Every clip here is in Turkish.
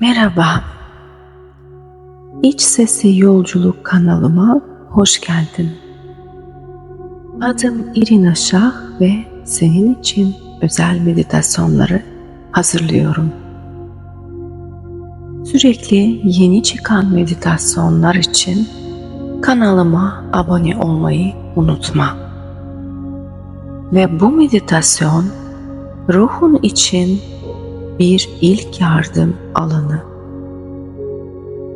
Merhaba. İç Sesi Yolculuk kanalıma hoş geldin. Adım Irina Şah ve senin için özel meditasyonları hazırlıyorum. Sürekli yeni çıkan meditasyonlar için kanalıma abone olmayı unutma. Ve bu meditasyon ruhun için bir ilk yardım alanı.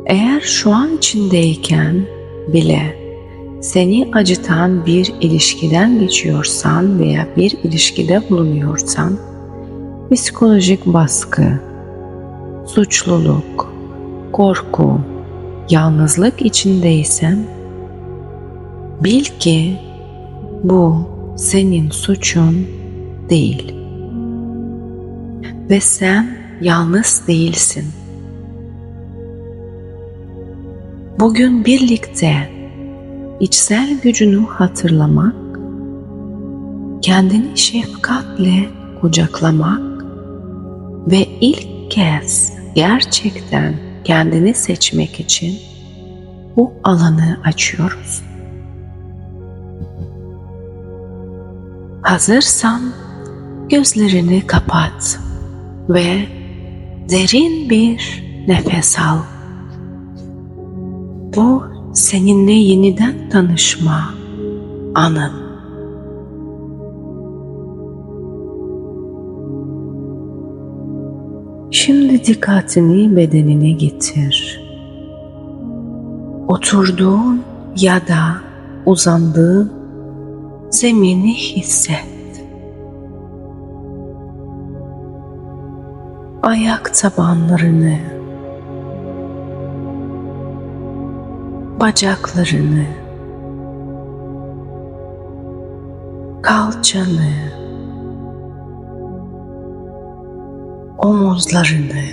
Eğer şu an içindeyken bile seni acıtan bir ilişkiden geçiyorsan veya bir ilişkide bulunuyorsan, psikolojik baskı, suçluluk, korku, yalnızlık içindeysen, bil ki bu senin suçun değil ve sen yalnız değilsin. Bugün birlikte içsel gücünü hatırlamak, kendini şefkatle kucaklamak ve ilk kez gerçekten kendini seçmek için bu alanı açıyoruz. Hazırsan gözlerini kapat ve derin bir nefes al. Bu seninle yeniden tanışma anın. Şimdi dikkatini bedenine getir. Oturduğun ya da uzandığın zemini hisset. Ayak tabanlarını, bacaklarını, kalçanı, omuzlarını,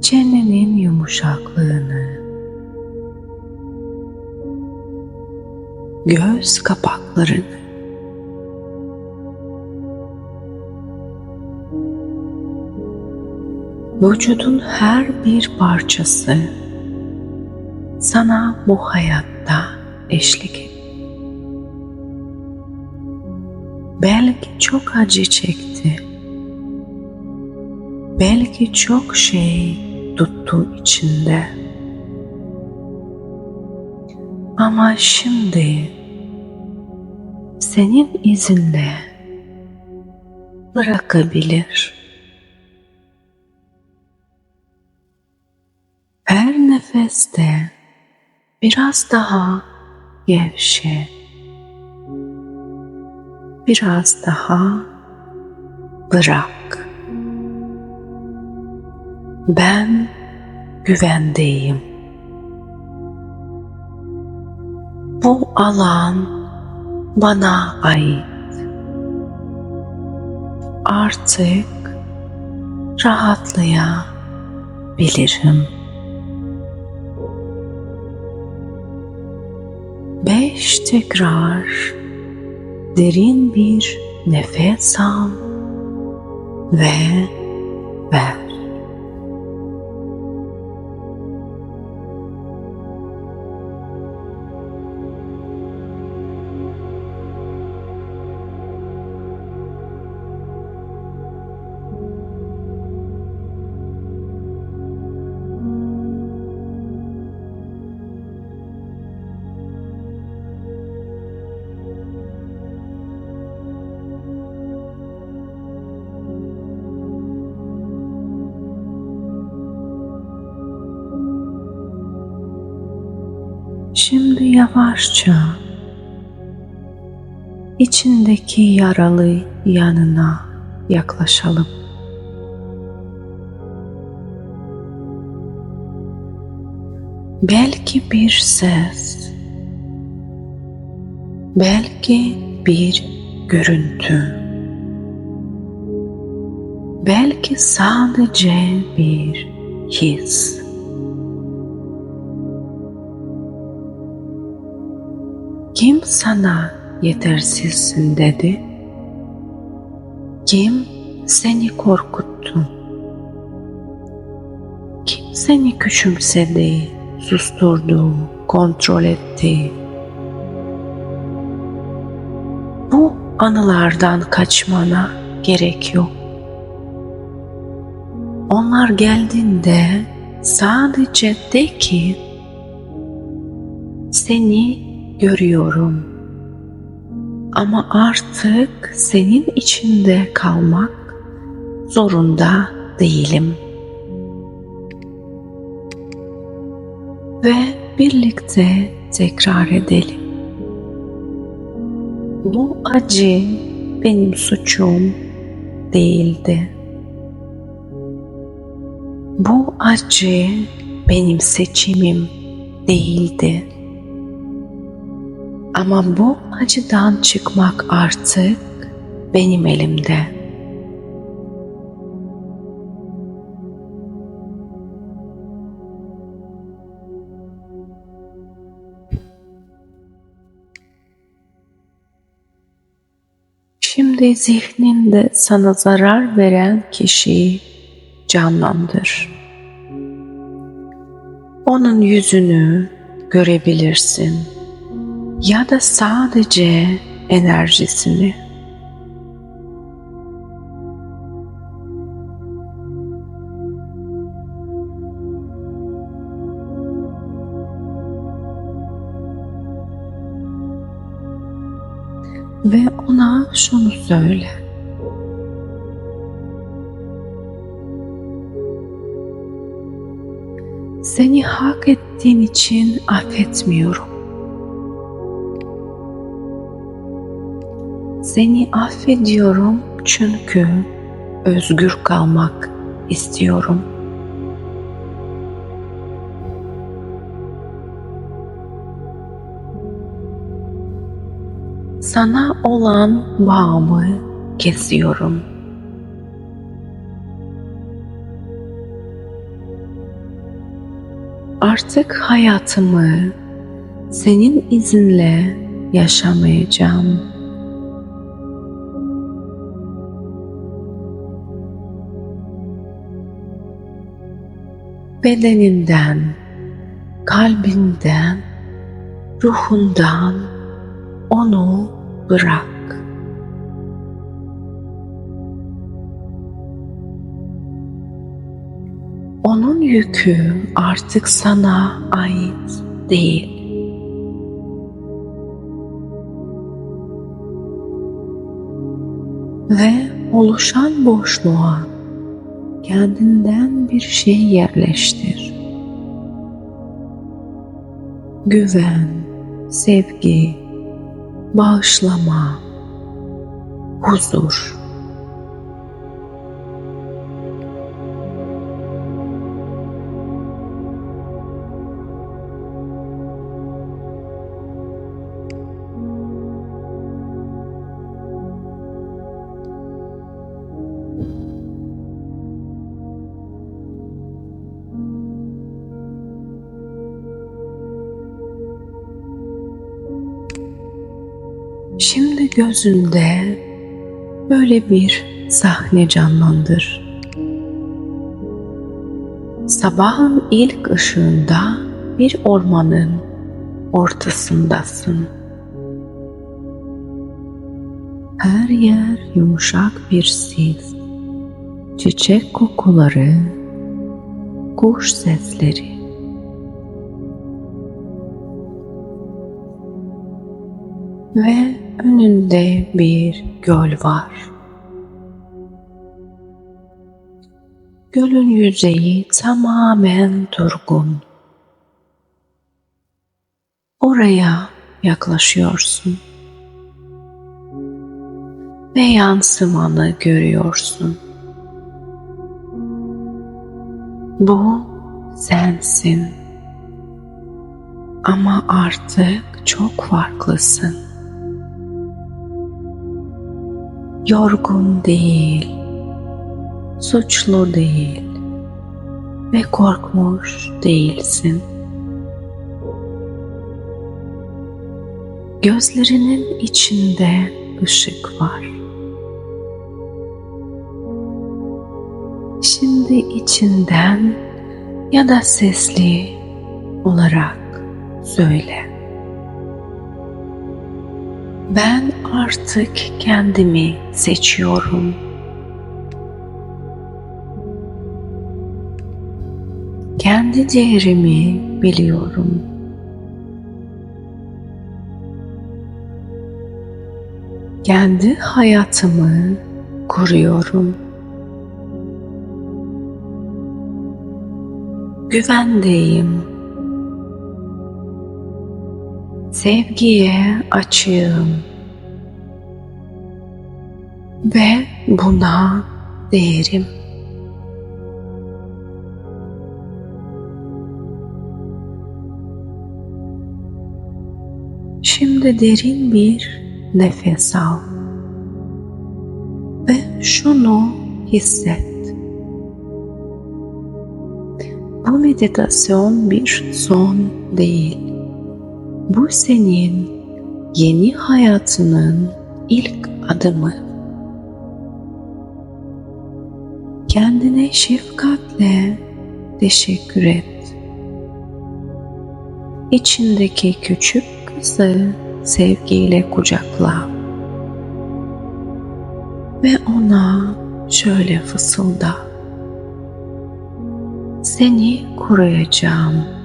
çenenin yumuşaklığını, göz kapaklarını, vücudun her bir parçası sana bu hayatta eşlik et. Belki çok acı çekti. Belki çok şey tuttu içinde. Ama şimdi senin izinle bırakabilir. Nefeste biraz daha gevşe. Biraz daha bırak. Ben güvendeyim. Bu alan bana ait. Artık rahatlayabilirim. Tekrar derin bir nefes al ve ver. Yavaşça içindeki yaralı yanına yaklaşalım. Belki bir ses, belki bir görüntü, belki sadece bir his. Kim sana yetersizsin dedi? Kim seni korkuttum. Kim seni küçümsedi, susturdu, kontrol etti? Bu anılardan kaçmana gerek yok. Onlar geldiğinde sadece de ki seni görüyorum. Ama artık senin içinde kalmak zorunda değilim. Ve birlikte tekrar edelim. Bu acı benim suçum değildi. Bu acı benim seçimim değildi. Ama bu acıdan çıkmak artık benim elimde. Şimdi zihninde sana zarar veren kişiyi canlandır. Onun yüzünü görebilirsin ya da sadece enerjisini. Ve ona şunu söyle. Seni hak ettiğin için affetmiyorum. Seni affediyorum çünkü özgür kalmak istiyorum. Sana olan bağımı kesiyorum. Artık hayatımı senin izinle yaşamayacağım. Bedeninden, kalbinden, ruhundan onu bırak. Onun yükü artık sana ait değil. Ve oluşan boşluğa kendinden bir şey yerleştir. Güven, sevgi, bağışlama, huzur. Şimdi gözünde böyle bir sahne canlandır. Sabahın ilk ışığında bir ormanın ortasındasın. Her yer yumuşak bir sis, çiçek kokuları, kuş sesleri. Ve önünde bir göl var. Gölün yüzeyi tamamen durgun. Oraya yaklaşıyorsun ve yansımanı görüyorsun. Bu sensin. Ama artık çok farklısın. Yorgun değil, suçlu değil ve korkmuş değilsin. Gözlerinin içinde ışık var. Şimdi içinden ya da sesli olarak söyle. Ben artık kendimi seçiyorum. Kendi değerimi biliyorum. Kendi hayatımı kuruyorum. Güvendeyim. Sevgiye açığım. Ve buna değerim. Şimdi derin bir nefes al. Ve şunu hisset. Bu meditasyon bir son değil. Bu senin yeni hayatının ilk adımı. Kendine şefkatle teşekkür et. İçindeki küçük kızı sevgiyle kucakla. Ve ona şöyle fısılda. Seni koruyacağım.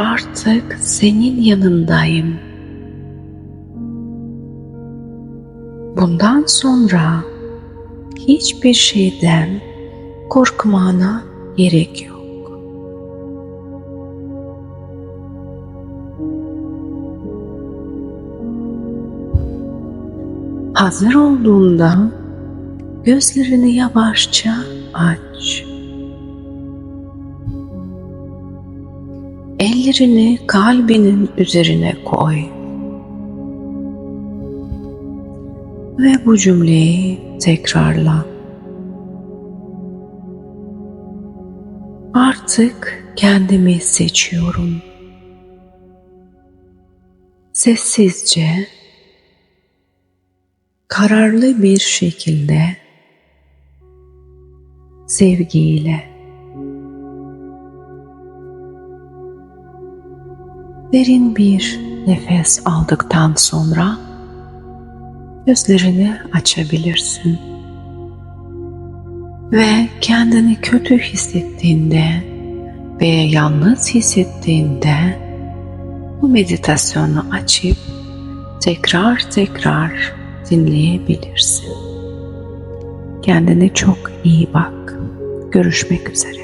Artık senin yanındayım. Bundan sonra hiçbir şeyden korkmana gerek yok. Hazır olduğunda gözlerini yavaşça aç. Ellerini kalbinin üzerine koy. Ve bu cümleyi tekrarla. Artık kendimi seçiyorum. Sessizce kararlı bir şekilde sevgiyle derin bir nefes aldıktan sonra gözlerini açabilirsin. Ve kendini kötü hissettiğinde veya yalnız hissettiğinde bu meditasyonu açıp tekrar tekrar dinleyebilirsin. Kendine çok iyi bak. Görüşmek üzere.